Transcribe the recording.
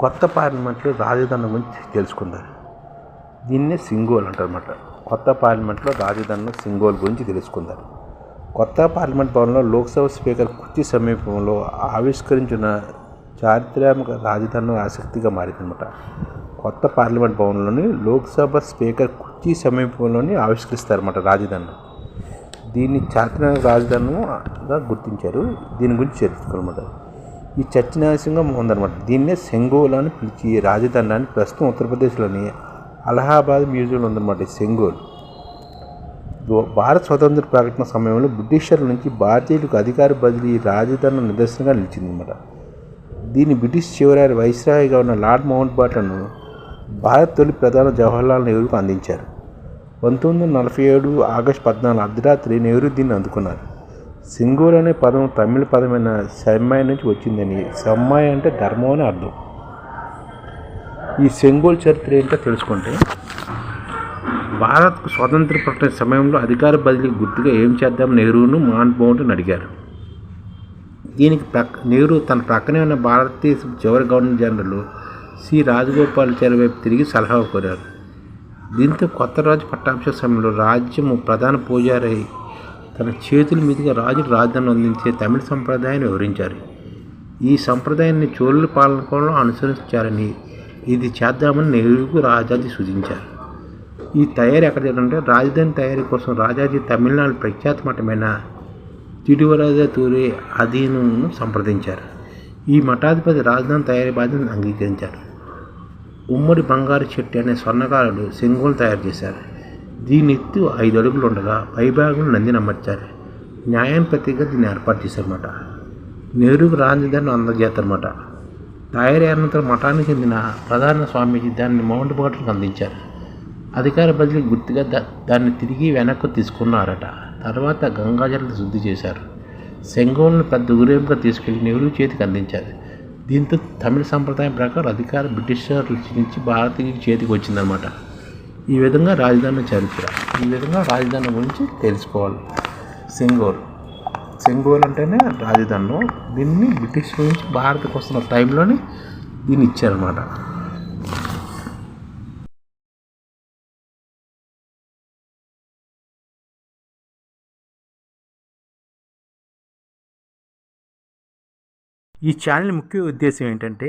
కొత్త పార్లమెంట్లో రాజధాని గురించి తెలుసుకుందాం. దీన్నే సింగోల్ అంటారన్నమాట. కొత్త పార్లమెంట్లో రాజధాని సింగోల్ గురించి తెలుసుకుందాం. కొత్త పార్లమెంట్ భవన్లో లోక్సభ స్పీకర్ కుర్చీ సమీపంలో ఆవిష్కరించిన చారిత్రాత్మక రాజధానం ఆసక్తిగా మారిందన్నమాట. కొత్త పార్లమెంట్ భవన్లోని లోక్సభ స్పీకర్ కుర్చీ సమీపంలోని ఆవిష్కరిస్తారన్నమాట రాజధాని దీన్ని చారిత్రాత్మక రాజధానిగా గుర్తించారు. దీని గురించి చర్చించుకోవాలన్నమాట ఈ చర్చనీయాంశంగా ఉందన్నమాట దీన్నే సెంగోల్ అని పిలిచి రాజధాని అని ప్రస్తుతం ఉత్తరప్రదేశ్లోని అలహాబాద్ మ్యూజియంలో ఉందన్నమాట సెంగోల్. భారత స్వతంత్ర ప్రకటన సమయంలో బ్రిటిషర్ల నుంచి భారతీయులకు అధికార బదిలీ రాజధాని నిదర్శనంగా నిలిచిందన్నమాట. దీన్ని బ్రిటిష్ చివరి వైస్రాయిగా ఉన్న లార్డ్ మౌంట్ బాటన్ భారత్ తొలి ప్రధాన జవహర్లాల్ నెహ్రూకు అందించారు. పంతొమ్మిది వందల నలభై ఏడు ఆగస్టు పద్నాలుగు అర్ధరాత్రి నెహ్రూ దీన్ని అందుకున్నారు. సింగూర్ అనే పదం తమిళ పదమైన సెమ్మాయి నుంచి వచ్చిందని సెమ్మాయి అంటే ధర్మం అని అర్థం. ఈ సెంగోల్ చరిత్ర ఏంటో తెలుసుకుంటే భారత్కు స్వాతంత్ర ప్రకటన సమయంలో అధికార బదిలీ గుర్తుగా ఏం చేద్దాం నెహ్రూను మన్మోహన్ అడిగారు. దీనికి ప్రక్ నెహ్రూ తన ప్రక్కనే ఉన్న భారతదేశ చివరి గవర్నర్ జనరల్ సి. రాజగోపాలాచారి వైపు తిరిగి సలహా కోరారు. దీంతో కొత్త రాజు పట్టాభిషేక సమయంలో రాజ్యము ప్రధాన పూజారి తన చేతుల మీదుగా రాజు రాజధాని అందించే తమిళ సంప్రదాయాన్ని వివరించారు. ఈ సంప్రదాయాన్ని చోళుల పాలనలో అనుసరించారని ఇది చేద్దామని నెహ్రూకు రాజాజీ సూచించారు. ఈ తయారీ ఎక్కడ జరిగిందంటే రాజధాని తయారీ కోసం రాజాజీ తమిళనాడు ప్రఖ్యాతమఠమైన తిరువరాజతూరి అధీనంను సంప్రదించారు. ఈ మఠాధిపతి రాజధాని తయారీ బాధ్యతను అంగీకరించారు. ఉమ్మడి బంగారు చెట్టు అనే స్వర్ణకారుడు సింగోలు తయారు చేశారు. దీని ఎత్తు ఐదు అడుగులు ఉండగా పైభాగం నందిని అమర్చారు న్యాయం ప్రతిగా దీన్ని ఏర్పాటు చేశారన్నమాట. నెహ్రూకు రాజధాని అందజేస్తారన్నమాట. తయారీ అనంతరం మఠానికి చెందిన ప్రధాన స్వామీజీ దాన్ని మౌంట్ బాటన్కి అందించారు. అధికార బదిలీ గుర్తుగా దా దాన్ని తిరిగి వెనక్కు తీసుకున్నారట. తర్వాత గంగాజలను శుద్ధి చేశారు. సెంగోల్ను పెద్ద ఊరేంపుగా తీసుకెళ్ళి నెహ్రూ చేతికి అందించారు. దీంతో తమిళ సంప్రదాయం ప్రకారం అధికార బ్రిటిషర్ల నుంచి భారతీయ చేతికి వచ్చిందనమాట ఈ విధంగా రాజధాని చరిత్ర ఈ విధంగా రాజధాని గురించి తెలుసుకోవాలి. సెంగోల్. సెంగోల్ అంటేనే రాజధాని దీన్ని బ్రిటిష్ నుంచి భారత్కి వస్తున్న టైంలోని దీన్ని ఇచ్చారన్నమాట. ఈ ఛానల్ ముఖ్య ఉద్దేశం ఏంటంటే